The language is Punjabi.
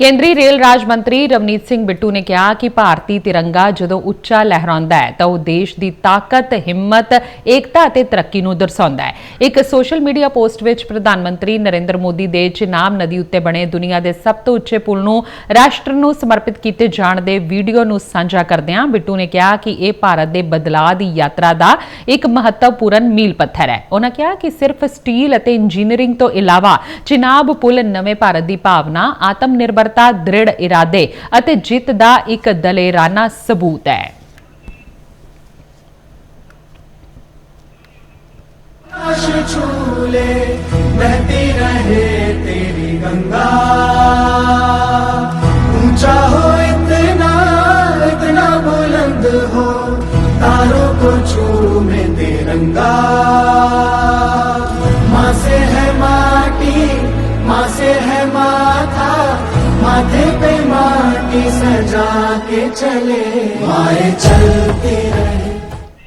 ਕੇਂਦਰੀ ਰੇਲ ਰਾਜ ਮੰਤਰੀ ਰਵਨੀਤ ਸਿੰਘ ਬਿੱਟੂ ਨੇ ਕਿਹਾ ਕਿ ਭਾਰਤੀ ਤਿਰੰਗਾ ਜਦੋਂ ਉੱਚਾ ਲਹਿਰਾਉਂਦਾ ਹੈ ਤਾਂ ਉਹ ਦੇਸ਼ ਦੀ ਤਾਕਤ, ਹਿੰਮਤ, ਏਕਤਾ ਅਤੇ ਤਰੱਕੀ ਨੂੰ ਦਰਸਾਉਂਦਾ ਹੈ। ਇੱਕ ਸੋਸ਼ਲ ਮੀਡੀਆ ਪੋਸਟ ਵਿੱਚ ਪ੍ਰਧਾਨ ਮੰਤਰੀ ਨਰਿੰਦਰ ਮੋਦੀ ਦੇ ਚਨਾਬ ਨਦੀ ਉੱਤੇ ਬਣੇ ਦੁਨੀਆ ਦੇ ਸਭ ਤੋਂ ਉੱਚੇ ਪੁਲ ਨੂੰ ਰਾਸ਼ਟਰ ਨੂੰ ਸਮਰਪਿਤ ਕੀਤੇ ਜਾਣ ਦੇ ਵੀਡੀਓ ਨੂੰ ਸਾਂਝਾ ਕਰਦਿਆਂ ਬਿੱਟੂ ਨੇ ਕਿਹਾ ਕਿ ਇਹ ਭਾਰਤ ਦੇ ਬਦਲਾਅ ਦੀ ਯਾਤਰਾ ਦਾ ਇੱਕ ਮਹੱਤਵਪੂਰਨ ਮੀਲ ਪੱਥਰ ਹੈ। ਉਹਨਾਂ ਕਿਹਾ ਕਿ ਸਿਰਫ ਸਟੀਲ ਅਤੇ ਇੰਜੀਨੀਅਰਿੰਗ ਤੋਂ ਇਲਾਵਾ ਚਨਾਬ ਪੁਲ ਨਵੇਂ ਭਾਰਤ ਦੀ ਭਾਵਨਾ, ਆਤਮ ਨਿਰਭਰ ਨਿਰਭਰਤਾ, ਦ੍ਰਿੜ ਇਰਾਦੇ ਅਤੇ ਜਿੱਤ ਦਾ ਇੱਕ ਦਲੇਰਾਨਾ ਸਬੂਤ ਹੈ। आकाश छूले बहती रहे तेरी गंगा ऊंचा हो इतना इतना बुलंद हो तारों को छूमे तिरंगा माँ से है माटी माँ से है माथा माथे पे माटी सजा के चले माए चल